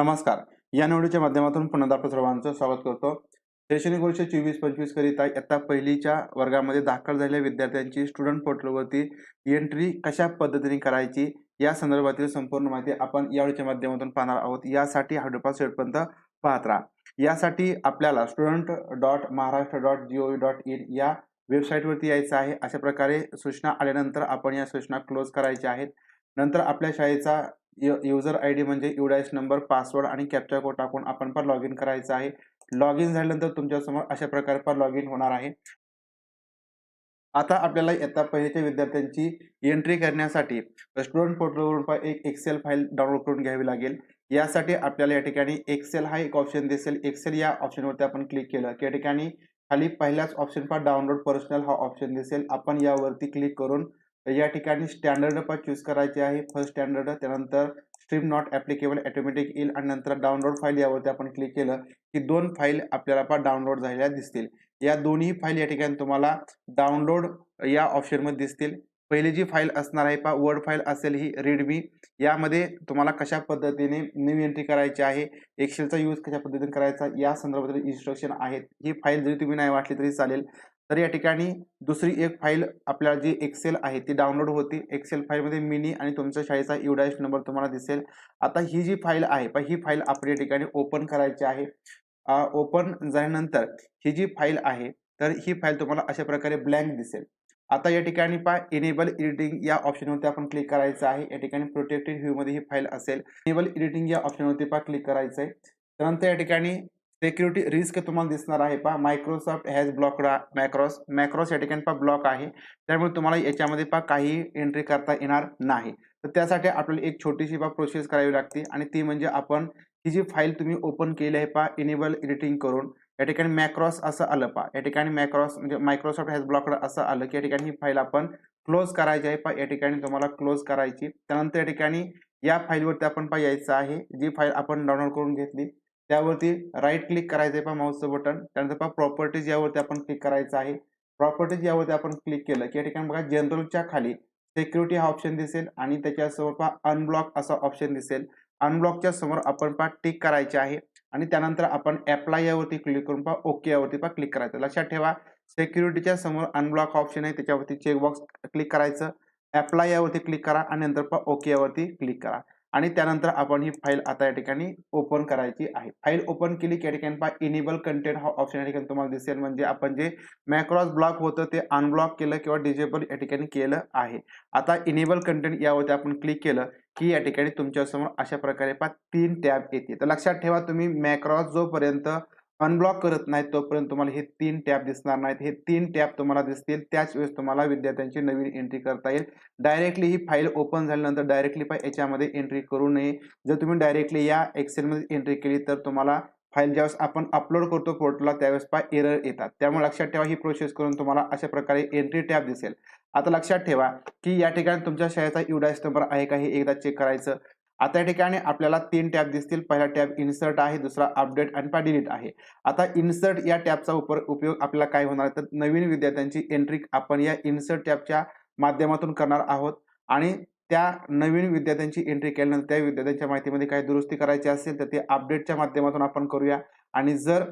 नमस्कार. या निवडीच्या माध्यमातून पुन्हा आपलं सर्वांचं स्वागत करतो. शैक्षणिक वर्ष चोवीस पंचवीस करिता इयत्ता पहिलीच्या वर्गामध्ये दाखल झालेल्या विद्यार्थ्यांची स्टुडंट पोर्टलवरती एंट्री कशा पद्धतीने करायची या संदर्भातील संपूर्ण माहिती आपण या व्हिडिओच्या माध्यमातून पाहणार आहोत. यासाठी हा व्हिडिओ शेवटपर्यंत पाहत राहा. यासाठी आपल्याला student dot Maharashtra dot G O dot in या वेबसाईटवरती यायचं आहे. अशा प्रकारे सूचना आल्यानंतर आपण या सूचना क्लोज करायच्या आहेत. नंतर आपल्या शाळेचा युजर आय डी म्हणजे युडायस नंबर पासवर्ड आणि कॅप्चा कोड टाकून आपण पण लॉग इन करायचं आहे. लॉग इन झाल्यानंतर तुमच्यासमोर अशा प्रकारे पण लॉग इन होणार आहे. आता आपल्याला इयत्ता पहिलीच्या विद्यार्थ्यांची एंट्री करण्यासाठी स्टुडंट पोर्टलवरून पण एक एक्सेल फाईल डाउनलोड करून घ्यावी लागेल. यासाठी आपल्याला या ठिकाणी एक्सेल हा एक ऑप्शन दिसेल. एक्सेल या ऑप्शनवरती आपण क्लिक केलं. की या ठिकाणी खाली पहिल्याच ऑप्शन पर डाउनलोड पर्सनल हा ऑप्शन दिसेल. आपण यावरती क्लिक करून या ठिकाणी स्टँडर्ड पण चूज करायचे आहे. फर्स्ट स्टँडर्ड त्यानंतर स्ट्रीम नॉट ॲप्लिकेबल ॲटोमॅटिक येईल आणि नंतर डाउनलोड फाईल यावरती आपण क्लिक केलं की दोन फाईल आपल्याला पण डाउनलोड झालेल्या दिसतील. या दोन्ही फाईल या ठिकाणी तुम्हाला डाउनलोड या ऑप्शनमध्ये दिसतील. पहिली जी फाईल असणार आहे पा वर्ड फाईल असेल ही रेडमी यामध्ये तुम्हाला कशा पद्धतीने न्यू एंट्री करायची आहे एक्सेलचा यूज कशा पद्धतीने करायचा या संदर्भातील इन्स्ट्रक्शन आहेत. ही फाईल जरी तुम्ही नाही वाटली तरी चालेल. तर या ठिकाणी दुसरी एक फाईल आपल्याला जी एक्सेल आहे ती डाउनलोड होती. एक्सेल फाईलमध्ये मिनी आणि तुमच्या शाळेचा युडायस नंबर तुम्हाला दिसेल. आता ही जी फाईल आहे पण ही फाईल आपण या ठिकाणी ओपन करायची आहे. ओपन झाल्यानंतर ही जी फाईल आहे तर ही फाईल तुम्हाला अशा प्रकारे ब्लँक दिसेल. आता या ठिकाणी पा इनेबल एडिटिंग या ऑप्शनवरती आपण क्लिक करायचं आहे. या ठिकाणी प्रोटेक्टेड व्ह्यूमध्ये ही फाईल असेल. इनेबल एडिटिंग या ऑप्शनवरती पा क्लिक करायचं आहे त्यानंतर या ठिकाणी सिक्युरिटी रिस्क तुम्हाला दिसणार आहे. पहा Microsoft has blocked macros macros या ठिकाणी पहा ब्लॉक आहे. त्यामुळे तुम्हाला याच्यामध्ये पहा काही एंट्री करता येणार नाही. तर त्यासाठी आपल्याला एक छोटीशी पहा प्रोसेस करावी लागते. आणि ती म्हणजे आपण ही जी फाईल तुम्ही ओपन केली आहे पहा इनेबल एडिटिंग करून या ठिकाणी मॅक्रॉस असं आलं पहा. या ठिकाणी मॅक्रॉस म्हणजे मायक्रोसॉफ्ट हॅज ब्लॉकड असं आलं की या ठिकाणी ही फाईल आपण क्लोज करायची आहे पहा. या ठिकाणी तुम्हाला क्लोज करायची. त्यानंतर या ठिकाणी या फाईलवरती आपण पहा यायचं आहे. जी फाईल आपण डाउनलोड करून घेतली त्यावरती राईट क्लिक करायचं आहे पहा माऊसचं बटन त्यानंतर पहा प्रॉपर्टीज यावरती आपण क्लिक करायचं आहे. प्रॉपर्टीज यावरती आपण क्लिक केलं की या ठिकाणी बघा जनरलच्या खाली सिक्युरिटी हा ऑप्शन दिसेल आणि त्याच्यासमोर पहा अनब्लॉक असा ऑप्शन दिसेल. अनब्लॉकच्या समोर आपण पहा टिक करायचे आहे आणि त्यानंतर आपण अप्लाय यावरती क्लिक करून पहा ओके यावरती पहा क्लिक करायचं. लक्षात ठेवा सेक्युरिटीच्या समोर अनब्लॉक ऑप्शन आहे. त्याच्यावरती चेकबॉक्स क्लिक करायचं. अप्लाय यावरती क्लिक करा आणि नंतर पहा ओके यावरती क्लिक करा. आणि त्यानंतर आपण ही फाईल आता या ठिकाणी ओपन करायची आहे. फाईल ओपन केली की या ठिकाणी पहा इनेबल कंटेंट हा ऑप्शन या ठिकाणी तुम्हाला दिसेल. म्हणजे आपण जे मॅक्रॉस ब्लॉक होतं ते अनब्लॉक केलं किंवा डिजेबल या ठिकाणी केलं आहे. आता इनेबल कंटेंट यावरती आपण क्लिक केलं की या ठिकाणी तुमच्यासमोर अशा प्रकारे पहा तीन टॅब येते तर लक्षात ठेवा तुम्ही मॅक्रॉस जोपर्यंत अनब्लॉक करत नाहीत तोपर्यंत तुम्हाला हे तीन टॅब दिसणार नाहीत. हे तीन टॅब तुम्हाला दिसतील. त्याच वेळेस तुम्हाला विद्यार्थ्यांची नवीन एंट्री करता येईल. डायरेक्टली ही फाईल ओपन झाल्यानंतर डायरेक्टली पण याच्यामध्ये एंट्री करू नये. जर तुम्ही डायरेक्टली या एक्सेलमध्ये एंट्री केली तर तुम्हाला फाईल ज्यावेळेस आपण अपलोड करतो पोर्टलला त्यावेळेस पा एरर येतात. त्यामुळे लक्षात ठेवा ही प्रोसेस करून तुम्हाला अशा प्रकारे एंट्री टॅब दिसेल. आता लक्षात ठेवा की या ठिकाणी तुमच्या शाळेचा युडायस नंबर आहे का हे एकदा चेक करायचं. आता या ठिकाणी आपल्याला तीन टॅब दिसतील. पहिला टॅब इन्सर्ट आहे दुसरा अपडेट आणि पा डिलीट आहे. आता इन्सर्ट या टॅबचा उपयोग आपल्याला काय होणार तर नवीन विद्यार्थ्यांची एंट्री आपण या इन्सर्ट टॅबच्या माध्यमातून करणार आहोत. आणि त्या नवीन विद्यार्थ्यांची एंट्री केल्यानंतर त्या विद्यार्थ्यांच्या माहितीमध्ये काही दुरुस्ती करायची असेल तर ते अपडेटच्या माध्यमातून आपण करूया. आणि जर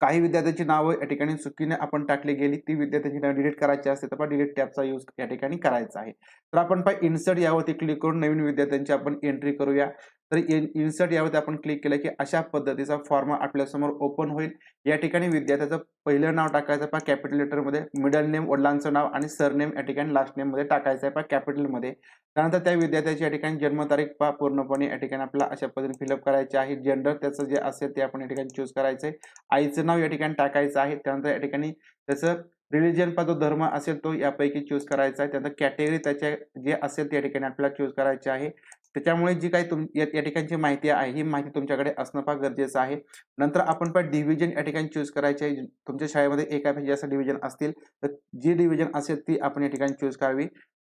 काही विद्यार्थ्यांची नावं या ठिकाणी चुकीने आपण टाकली गेली ती विद्यार्थ्यांची नाव डिलीट करायची असते तर डिलीट टॅबचा यूज या ठिकाणी करायचा आहे. तर आपण पाय इन्सर्ट यावरती क्लिक करून नवीन विद्यार्थ्यांची आपण एंट्री करूया. तर इन्सर्ट यावरती आपण क्लिक केलं की अशा पद्धतीचा फॉर्म आपल्यासमोर ओपन होईल. या ठिकाणी विद्यार्थ्याचं पहिलं नाव टाकायचं पा कॅपिटल लेटरमध्ये मिडल नेम वडिलांचं नाव आणि सरनेम या ठिकाणी लास्ट नेममध्ये टाकायचं आहे पा कॅपिटलमध्ये त्यानंतर त्या विद्यार्थ्याची या ठिकाणी जन्मतारीख पा पूर्णपणे या ठिकाणी आपल्याला अशा पद्धतीने फिलअप करायचे आहे. जेंडर त्याचं जे असेल ते आपण या ठिकाणी चूज करायचं आहे आईचं नाव या ठिकाणी टाकायचं आहे. त्यानंतर या ठिकाणी त्याचं रिलिजन पा जो धर्म असेल तो यापैकी चूज करायचा आहे. त्यानंतर कॅटेगरी त्याच्या जे असेल त्या ठिकाणी आपल्याला चूज करायचे आहे. त्याच्यामुळे जी काही तुम या ठिकाणची माहिती आहे ही माहिती तुमच्याकडे असणं फार गरजेचं आहे. नंतर आपण पण डिव्हिजन या ठिकाणी चूज करायचे आहे. तुमच्या शाळेमध्ये एकापेक्षा जास्त डिव्हिजन असतील तर जी डिव्हिजन असेल ती आपण या ठिकाणी चूज करावी.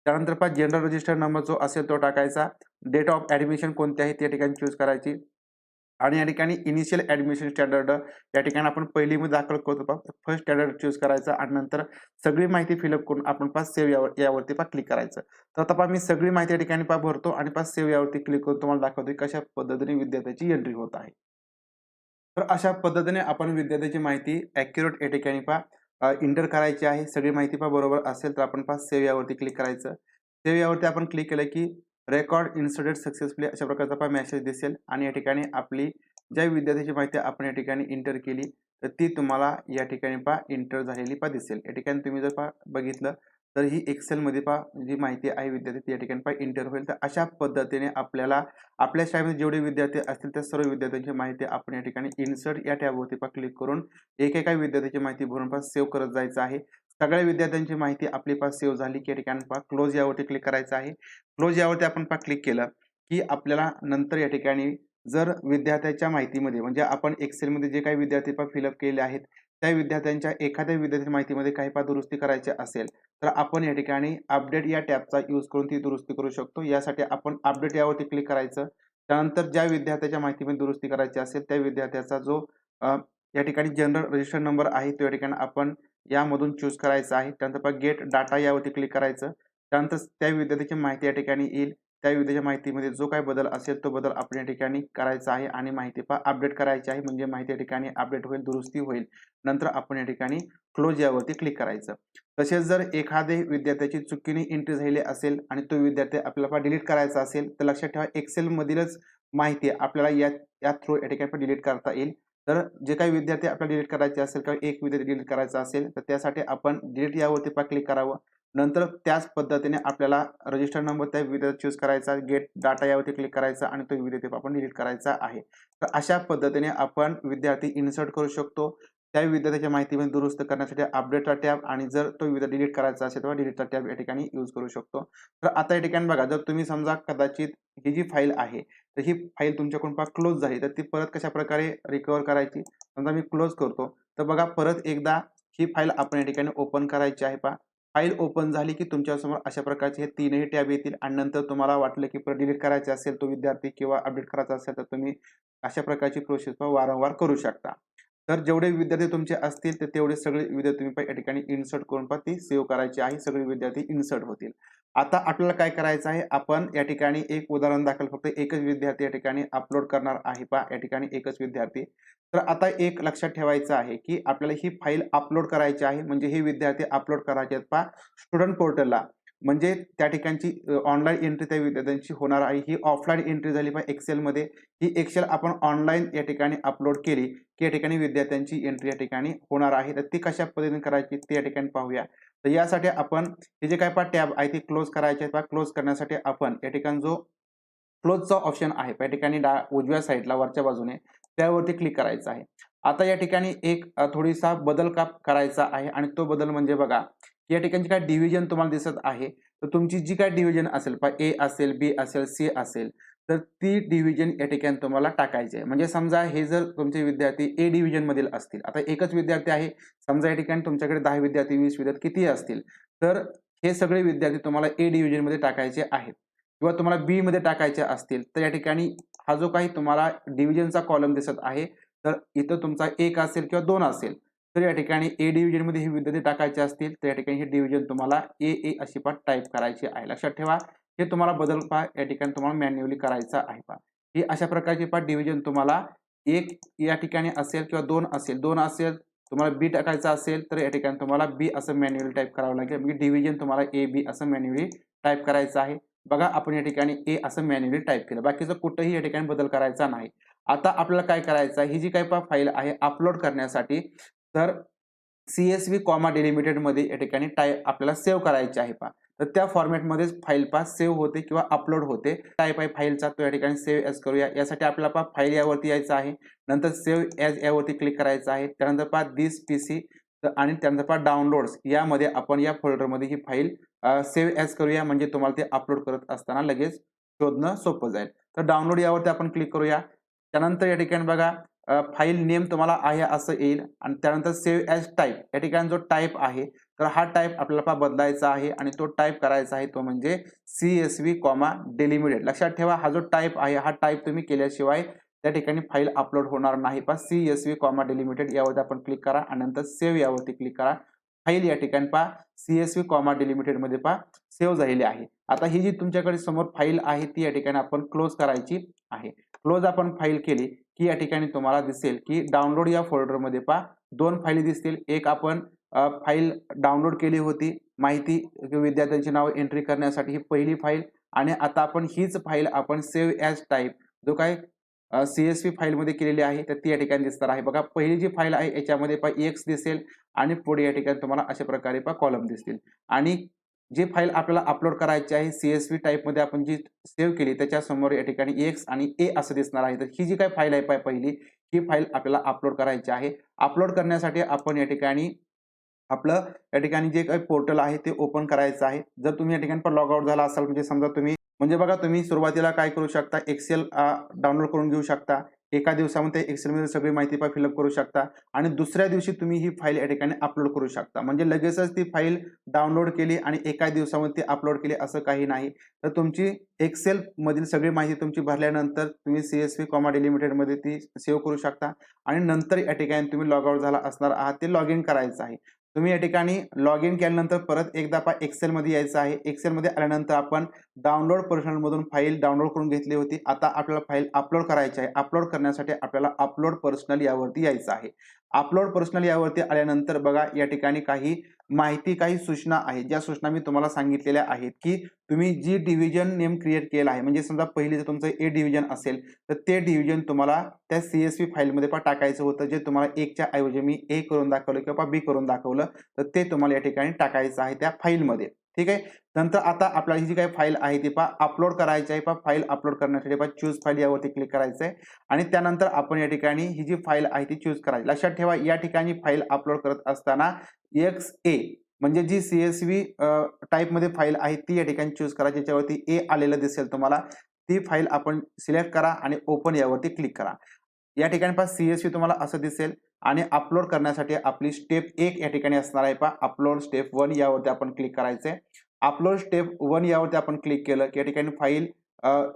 त्यानंतर पण जनरल रजिस्टर नंबर जो असेल तो टाकायचा. डेट ऑफ ॲडमिशन कोणती आहे त्या ठिकाणी चूज करायची. आणि या ठिकाणी इनिशियल ॲडमिशन स्टँडर्ड या ठिकाणी आपण पहिलीमध्ये दाखल करतो पा फर्स्ट स्टँडर्ड चूज करायचं आणि नंतर सगळी माहिती फिलअप करून आपण पास सेव्ह यावर यावरती पा क्लिक करायचं. तर आता पहा मी सगळी माहिती या ठिकाणी पा भरतो आणि पास सेव्ह यावरती क्लिक करून तुम्हाला दाखवतो कशा पद्धतीने विद्यार्थ्याची एंट्री होत आहे. तर अशा पद्धतीने आपण विद्यार्थ्याची माहिती ॲक्युरेट या ठिकाणी पा इंटर करायची आहे. सगळी माहिती पा बरोबर असेल तर आपण पा सेव्ह यावरती क्लिक करायचं. सेव्ह यावरती आपण क्लिक केलं की रेकॉर्ड इन्सर्टेड सक्सेसफुली अशा प्रकारचा पा मेसेज दिसेल. आणि या ठिकाणी आपली ज्या विद्यार्थ्याची माहिती आपण या ठिकाणी इंटर केली तर ती तुम्हाला या ठिकाणी पा इंटर झालेली पा दिसेल. या ठिकाणी तुम्ही जर पा बघितलं तर ही एक्सेलमध्ये पा जी माहिती आहे विद्यार्थी ती या ठिकाणी पा इंटर होईल. तर अशा पद्धतीने आपल्याला आपल्या शाळेमध्ये जेवढे विद्यार्थी असतील त्या सर्व विद्यार्थ्यांची माहिती आपण या ठिकाणी इन्सर्ट या टॅबवरती पा क्लिक करून एकेका विद्यार्थ्याची माहिती भरून पा सेव्ह करत जायचं आहे. सगळ्या विद्यार्थ्यांची माहिती आपली पास सेव्ह झाली. की ठिकाण ठिकाणी पा क्लोज यावरती क्लिक करायचं आहे. क्लोज यावरती आपण पहा क्लिक केलं की आपल्याला नंतर या ठिकाणी जर विद्यार्थ्याच्या माहितीमध्ये म्हणजे आपण एक्सेलमध्ये जे काही विद्यार्थी पा फिलअप केले आहेत त्या विद्यार्थ्यांच्या एखाद्या विद्यार्थी माहितीमध्ये काही पा दुरुस्ती करायची असेल तर आपण या ठिकाणी अपडेट या टॅबचा यूज करून ती दुरुस्ती करू शकतो. यासाठी आपण अपडेट यावरती क्लिक करायचं. त्यानंतर ज्या विद्यार्थ्याच्या माहितीमध्ये दुरुस्ती करायची असेल त्या विद्यार्थ्याचा जो या ठिकाणी जनरल रजिस्टर नंबर आहे तो या ठिकाणी आपण यामधून चूज करायचा आहे. त्यानंतर गेट डाटा यावरती क्लिक करायचं. त्यानंतर त्या विद्यार्थ्याची माहिती या ठिकाणी येईल. त्या विद्यार्थ्याच्या माहितीमध्ये जो काही बदल असेल तो बदल आपण या ठिकाणी करायचा आहे आणि माहिती पहा अपडेट करायची आहे. म्हणजे माहिती या ठिकाणी अपडेट होईल दुरुस्ती होईल. नंतर आपण या ठिकाणी क्लोज यावरती क्लिक करायचं. तसेच जर एखादे विद्यार्थ्याची चुकीने एंट्री झालेली असेल आणि तो विद्यार्थी आपल्याला डिलीट करायचा असेल तर लक्षात ठेवा एक्सेलमधीलच माहिती आपल्याला या या थ्रू या ठिकाणी डिलीट करता येईल. तर जे काही विद्यार्थी आपल्याला डिलीट करायचे असेल किंवा एक विद्यार्थी डिलीट करायचा असेल तर त्यासाठी आपण डिलीट यावरती पा क्लिक करावं. नंतर त्याच पद्धतीने आपल्याला रजिस्टर नंबर त्या विद्यार्थी चूज करायचा गेट डाटा यावरती क्लिक करायचा आणि तो विद्यार्थी आपण डिलीट करायचा आहे. तर अशा पद्धतीने आपण विद्यार्थी इन्सर्ट करू शकतो. त्या विद्यार्थ्याच्या माहितीमध्ये दुरुस्त करण्यासाठी अपडेटचा टॅब आणि जर तो विद्यार्थी डिलीट करायचा असेल तेव्हा डिलीटचा टॅब या ठिकाणी यूज करू शकतो. तर आता या ठिकाणी बघा जर तुम्ही समजा कदाचित ही जी फाईल आहे तर ही फाईल तुमच्याकडून पहा क्लोज झाली तर ती परत कशा प्रकारे रिकवर करायची? समजा मी क्लोज करतो तर बघा परत एकदा ही फाईल आपण या ठिकाणी ओपन करायची आहे पहा. फाईल ओपन झाली की तुमच्यासमोर अशा प्रकारचे हे तीनही टॅब येतील आणि नंतर तुम्हाला वाटलं की परत डिलीट करायचे असेल तो विद्यार्थी किंवा अपडेट करायचा असेल तर तुम्ही अशा प्रकारची प्रोसेस वारंवार करू शकता. तर जेवढे विद्यार्थी तुमचे असतील तर तेवढे सगळे विद्यार्थी तुम्ही या ठिकाणी इन्सर्ट करून पहा ती सेव्ह करायची आहे सगळे विद्यार्थी इन्सर्ट होतील. आता आपल्याला काय करायचं आहे? आपण या ठिकाणी एक उदाहरण दाखल फक्त एकच विद्यार्थी या ठिकाणी अपलोड करणार आहे पा या ठिकाणी एकच विद्यार्थी. तर आता एक लक्षात ठेवायचं आहे की आपल्याला ही फाईल अपलोड करायची आहे म्हणजे हे विद्यार्थी अपलोड करायचे आहेत पा स्टुडंट पोर्टलला म्हणजे त्या ठिकाणची ऑनलाईन एंट्री त्या विद्यार्थ्यांची होणार आहे. ही ऑफलाईन एंट्री झाली पाहिजे एक्सेलमध्ये ही एक्सेल आपण ऑनलाईन या ठिकाणी अपलोड केली की या ठिकाणी विद्यार्थ्यांची एंट्री या ठिकाणी होणार आहे. तर ती कशा पद्धतीने करायची ते या ठिकाणी पाहूया. तर यासाठी आपण हे जे काय पा टॅब आहे ते क्लोज करायचे आहे क्लोज करण्यासाठी आपण या ठिकाणी जो क्लोजचा ऑप्शन आहे या ठिकाणी डा उजव्या साईडला वरच्या बाजूने त्यावरती क्लिक करायचं आहे. आता या ठिकाणी एक थोडीसा बदल का करायचा आहे आणि तो बदल म्हणजे बघा या ठिकाणी काय डिव्हिजन तुम्हाला दिसत आहे. तर तुमची जी काय डिव्हिजन असेल पा ए असेल बी असेल सी असेल तर ती डिव्हिजन या ठिकाणी तुम्हाला टाकायची आहे. म्हणजे समजा हे जर तुमचे विद्यार्थी ए डिव्हिजन मधील असतील आता एकच विद्यार्थी आहे समजा या ठिकाणी तुमच्याकडे दहा विद्यार्थी वीस विद्यार्थी किती असतील तर हे सगळे विद्यार्थी तुम्हाला ए डिव्हिजनमध्ये टाकायचे आहेत. किंवा तुम्हाला बी मध्ये टाकायचे असतील तर या ठिकाणी हा जो काही तुम्हाला डिव्हिजनचा कॉलम दिसत आहे तर इथं तुमचा एक असेल किंवा दोन असेल तर या ठिकाणी ए डिव्हिजनमध्ये हे विद्यार्थी टाकायचे असतील तर या ठिकाणी हे डिव्हिजन तुम्हाला ए ए अशी पण टाईप करायची आहे. लक्षात ठेवा. हे तुम्हाला बदल पहा. या ठिकाणी तुम्हाला मॅन्युअली करायचा आहे पहा. ही अशा प्रकारची पहा डिव्हिजन तुम्हाला एक या ठिकाणी असेल किंवा दोन असेल. दोन असेल तुम्हाला बी टाकायचं असेल तर या ठिकाणी तुम्हाला बी असं मॅन्युअली टाईप करावं लागेल. म्हणजे डिव्हिजन तुम्हाला ए बी असं मॅन्युअली टाईप करायचं आहे. बघा आपण या ठिकाणी ए असं मॅन्युअली टाईप केलं. बाकीचं कुठंही या ठिकाणी बदल करायचा नाही. आता आपल्याला काय करायचं आहे? ही जी काही फाईल आहे अपलोड करण्यासाठी तर सी एस व्ही कॉमा डेलिमिटेडमध्ये या ठिकाणी टाईप आपल्याला सेव्ह करायची आहे पा तर त्या फॉर्मॅटमध्येच फाईल पा सेव्ह होते किंवा अपलोड होते. टाईप आहे फाईलचा तो या ठिकाणी सेव्ह एज करूया. यासाठी आपल्याला पा फाईल यावरती यायचं आहे. नंतर सेव्ह एज यावरती क्लिक करायचं आहे. त्यानंतर पा दिस पी सी आणि त्यानंतर पा डाउनलोड्स यामध्ये आपण या फोल्डरमध्ये ही फाईल सेव्ह एज करूया. म्हणजे तुम्हाला ते अपलोड करत असताना लगेच शोधणं सोपं जाईल. तर डाउनलोड यावरती आपण क्लिक करूया. त्यानंतर या ठिकाणी बघा फाईल नेम तुम्हाला आहे असं येईल. आणि त्यानंतर सेव्ह ॲज टाईप या ठिकाणी जो टाईप आहे तर हा टाईप आपल्याला बदलायचा आहे आणि तो टाईप करायचा आहे तो म्हणजे C S V comma delimited लक्षात ठेवा हा जो टाईप आहे हा टाईप तुम्ही केल्याशिवाय त्या ठिकाणी फाईल अपलोड होणार नाही. पहा C S V comma delimited यावरती आपण क्लिक करा आणि नंतर सेव्ह यावरती क्लिक करा. फाईल या ठिकाणी पहा सी एस व्ही कॉमा डेलिमिटेडमध्ये पहा सेव्ह झालेली आहे. आता ही जी तुमच्याकडे समोर फाईल आहे ती या ठिकाणी आपण क्लोज करायची आहे. क्लोज आपण फाईल केली की या ठिकाणी तुम्हाला दिसेल की डाउनलोड या फोल्डरमध्ये पहा दोन फाईली दिसतील. एक आपण फाईल डाउनलोड केली होती. माहिती विद्यार्थ्यांची नाव एंट्री करण्यासाठी ही पहिली फाईल आणि आता आपण हीच फाईल आपण सेव्ह ॲज टाईप जो काय सी एस पी फाईलमध्ये केलेली आहे तर ती या ठिकाणी दिसणार आहे. बघा पहिली जी फाईल आहे याच्यामध्ये पा एक्स दिसेल आणि पुढे या ठिकाणी तुम्हाला अशा प्रकारे पा कॉलम दिसतील. आणि जी फाईल आपल्याला अपलोड करायची आहे सी एस व्ही टाईपमध्ये आपण जी सेव्ह केली त्याच्यासमोर या ठिकाणी एक्स आणि ए असं दिसणार आहे. तर ही जी काय फाईल आहे पाय पहिली ही फाईल आपल्याला अपलोड करायची आहे. अपलोड करण्यासाठी आपण या ठिकाणी आपलं या ठिकाणी जे काही पोर्टल आहे ते ओपन करायचं आहे. जर तुम्ही या ठिकाणी पण लॉग आउट झाला असाल म्हणजे समजा तुम्ही म्हणजे बघा तुम्ही सुरुवातीला काय करू शकता? एक्सेल डाउनलोड करून घेऊ शकता. एका दिवसामध्ये एक्सेलमध्ये सगळी माहिती पा फिलअप करू शकता आणि दुसऱ्या दिवशी तुम्ही ही फाईल या ठिकाणी अपलोड करू शकता. म्हणजे लगेचच ती फाईल डाउनलोड केली आणि एका दिवसामध्ये ती अपलोड केली असं काही नाही. तर तुमची एक्सेल मधील सगळी माहिती तुमची भरल्यानंतर तुम्ही सी एस व्ही कॉमा डिलिमिटेडमध्ये ती सेव्ह करू शकता आणि नंतर या ठिकाणी तुम्ही लॉग आउट झाला असणार आहात. ते लॉग इन करायचं आहे. तुम्ही या ठिकाणी लॉग इन केल्यानंतर परत एकदा पा एक्सेलमध्ये यायचं आहे. एक्सेलमध्ये आल्यानंतर आपण डाउनलोड पर्सनलमधून फाईल डाउनलोड करून घेतली होती. आता आपल्याला फाईल अपलोड करायची आहे. अपलोड करण्यासाठी आपल्याला अपलोड पर्सनल यावरती यायचं आहे. अपलोड पर्सनल यावरती आल्यानंतर बघा या ठिकाणी काही माहिती काही सूचना आहेत. ज्या सूचना मी तुम्हाला सांगितलेल्या आहेत की तुम्ही जी डिव्हिजन नेम क्रिएट केला आहे म्हणजे समजा पहिली जर तुमचं ए डिव्हिजन असेल तर ते डिव्हिजन तुम्हाला त्या सी एस पी फाईलमध्ये पण टाकायचं होतं. जे तुम्हाला एकच्या ऐवजी मी ए करून दाखवलं किंवा बी करून दाखवलं तर ते तुम्हाला या ठिकाणी टाकायचं आहे त्या फाईलमध्ये. ठीक आहे? नंतर आता आपल्याला ही जी काही फाईल आहे ती पा अपलोड करायची आहे पा फाईल अपलोड करण्यासाठी पा चूज फाईल यावरती क्लिक करायचं आहे आणि त्यानंतर आपण या ठिकाणी ही जी फाईल आहे ती चूज करायची. लक्षात ठेवा या ठिकाणी फाईल अपलोड करत असताना एक्स ए म्हणजे जी सी एस व्ही टाईपमध्ये फाईल आहे ती या ठिकाणी चूज करा. ज्याच्यावरती ए आलेलं दिसेल तुम्हाला ती फाईल आपण सिलेक्ट करा आणि ओपन यावरती क्लिक करा. या ठिकाणी पहा सी एस व्ही तुम्हाला असं दिसेल. आणि अपलोड करण्यासाठी आपली स्टेप एक या ठिकाणी असणार आहे पहा. अपलोड स्टेप वन यावरती आपण क्लिक करायचं आहे अपलोड स्टेप वन यावरती आपण क्लिक केलं की या ठिकाणी file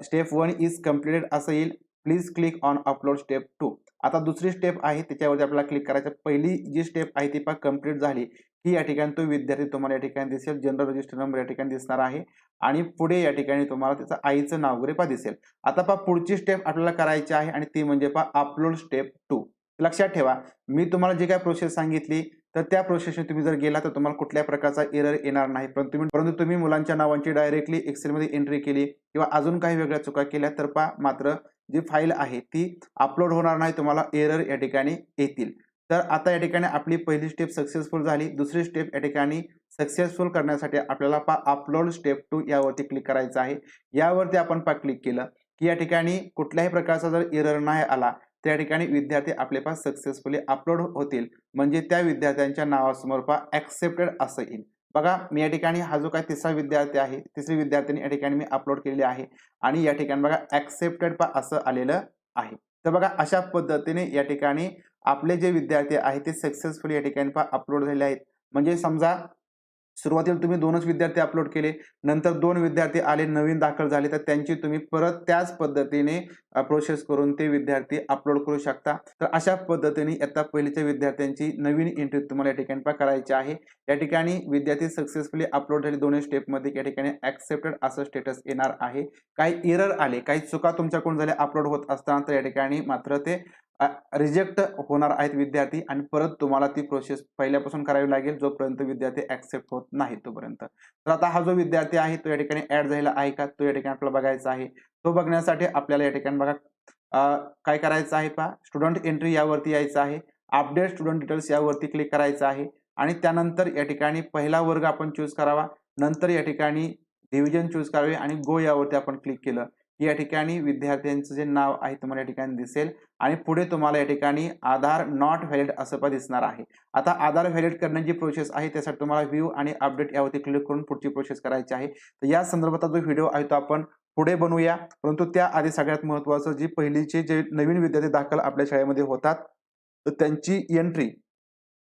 step one is completed असं येईल. Please click on upload step two आता दुसरी स्टेप आहे त्याच्यावरती आपल्याला क्लिक करायचं. पहिली जी स्टेप आहे ती पहा कंप्लीट झाली. की या ठिकाणी तो विद्यार्थी तुम्हाला या ठिकाणी दिसेल. जनरल रजिस्टर नंबर या ठिकाणी दिसणार आहे. आणि पुढे या ठिकाणी तुम्हाला त्याचं आईचं नाव वगैरे पा दिसेल. आता पहा पुढची स्टेप आपल्याला करायची आहे आणि ती म्हणजे पहा अपलोड स्टेप टू लक्षात ठेवा. मी तुम्हाला जी काय प्रोसेस सांगितली तर त्या प्रोसेसने तुम्ही जर गेला तर तुम्हाला कुठल्या प्रकारचा एरर येणार नाही. परंतु तुम्ही परंतु तुम्ही मुलांच्या नावांची डायरेक्टली एक्सेलमध्ये एंट्री केली किंवा अजून काही वेगळ्या चुका केल्या तर पा मात्र जी फाईल आहे ती अपलोड होणार नाही तुम्हाला एरर या ठिकाणी येतील. तर आता या ठिकाणी आपली पहिली स्टेप सक्सेसफुल झाली. दुसरी स्टेप या ठिकाणी सक्सेसफुल करण्यासाठी आपल्याला पा अपलोड स्टेप टू यावरती क्लिक करायचं आहे. यावरती आपण पा क्लिक केलं की या ठिकाणी कुठल्याही प्रकारचा जर एरर नाही आला त्या ठिकाणी विद्यार्थी आपले पास सक्सेसफुली अपलोड होतील. म्हणजे त्या विद्यार्थ्यांच्या नावासमोर पा ॲक्सेप्टेड असं येईल. बघा मी या ठिकाणी हा जो काय तिसरा विद्यार्थी आहे तिसरी विद्यार्थ्यांनी या ठिकाणी मी अपलोड केलेली आहे. आणि या ठिकाणी बघा ॲक्सेप्टेड पा असं आलेलं आहे. तर बघा अशा पद्धतीने या ठिकाणी आपले जे विद्यार्थी आहेत ते सक्सेसफुली या ठिकाणी पा अपलोड झाले आहेत. म्हणजे समजा सुरुवातीला तुम्ही दोनच विद्यार्थी अपलोड केले नंतर दोन विद्यार्थी आले नवीन दाखल झाले तर त्यांची तुम्ही परत त्याच पद्धतीने प्रोसेस करून ते विद्यार्थी अपलोड करू शकता. तर अशा पद्धतीने आता पहिलीच्या विद्यार्थ्यांची नवीन एंट्री तुम्हाला या ठिकाणी करायची आहे. या ठिकाणी विद्यार्थी सक्सेसफुली अपलोड झाले दोन्ही स्टेपमध्ये या ठिकाणी ॲक्सेप्टेड असं स्टेटस येणार आहे. काही एरर आले काही चुका तुमच्याकडून झाल्या अपलोड होत असताना तर या ठिकाणी मात्र ते रिजेक्ट होणार आहेत विद्यार्थी आणि परत तुम्हाला ती प्रोसेस पहिल्यापासून करावी लागेल जोपर्यंत विद्यार्थी ऍक्सेप्ट होत नाही तोपर्यंत. तर आता हा जो विद्यार्थी आहे तो या ठिकाणी ऍड झालेला आहे का? तो या ठिकाणी आपल्याला बघायचा आहे. तो बघण्यासाठी आपल्याला या ठिकाणी बघा काय करायचं आहे पहा? स्टुडंट एंट्री यावरती यायचं आहे. अपडेट स्टुडंट डिटेल्स यावरती क्लिक करायचं आहे. आणि त्यानंतर या ठिकाणी पहिला वर्ग आपण चूज करावा. नंतर या ठिकाणी डिव्हिजन चूज करावे आणि गो यावरती आपण क्लिक केलं. या ठिकाणी विद्यार्थ्यांचं जे नाव आहे तुम्हाला या ठिकाणी दिसेल. आणि पुढे तुम्हाला या ठिकाणी आधार नॉट व्हॅलिड असं पण दिसणार आहे. आता आधार व्हॅलिड करण्याची प्रोसेस आहे त्यासाठी तुम्हाला व्ह्यू आणि अपडेट यावरती क्लिक करून पुढची प्रोसेस करायची आहे. तर या संदर्भात जो व्हिडिओ आहे तो आपण पुढे बनवूया. परंतु त्याआधी सगळ्यात महत्त्वाचं जी पहिलीचे जे नवीन विद्यार्थी दाखल आपल्या शाळेमध्ये होतात तर त्यांची एंट्री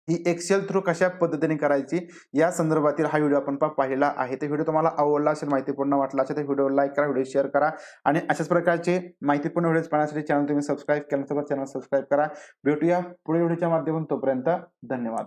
ही एक्सेल थ्रू कशा पद्धतीने करायची या संदर्भातील हा व्हिडिओ आपण पा- पाहिलेला आहे. तर व्हिडिओ तुम्हाला आवडला असेल माहितीपूर्ण वाटला असेल तर व्हिडिओ लाईक करा व्हिडिओ शेअर करा. आणि अशाच प्रकारचे माहितीपूर्ण व्हिडिओ पाहण्यासाठी चॅनल तुम्ही सबस्क्राईब केल्यानंतर चॅनल सबस्क्राईब करा. भेटूया पुढे व्हिडिओच्या माध्यमातून. तोपर्यंत धन्यवाद.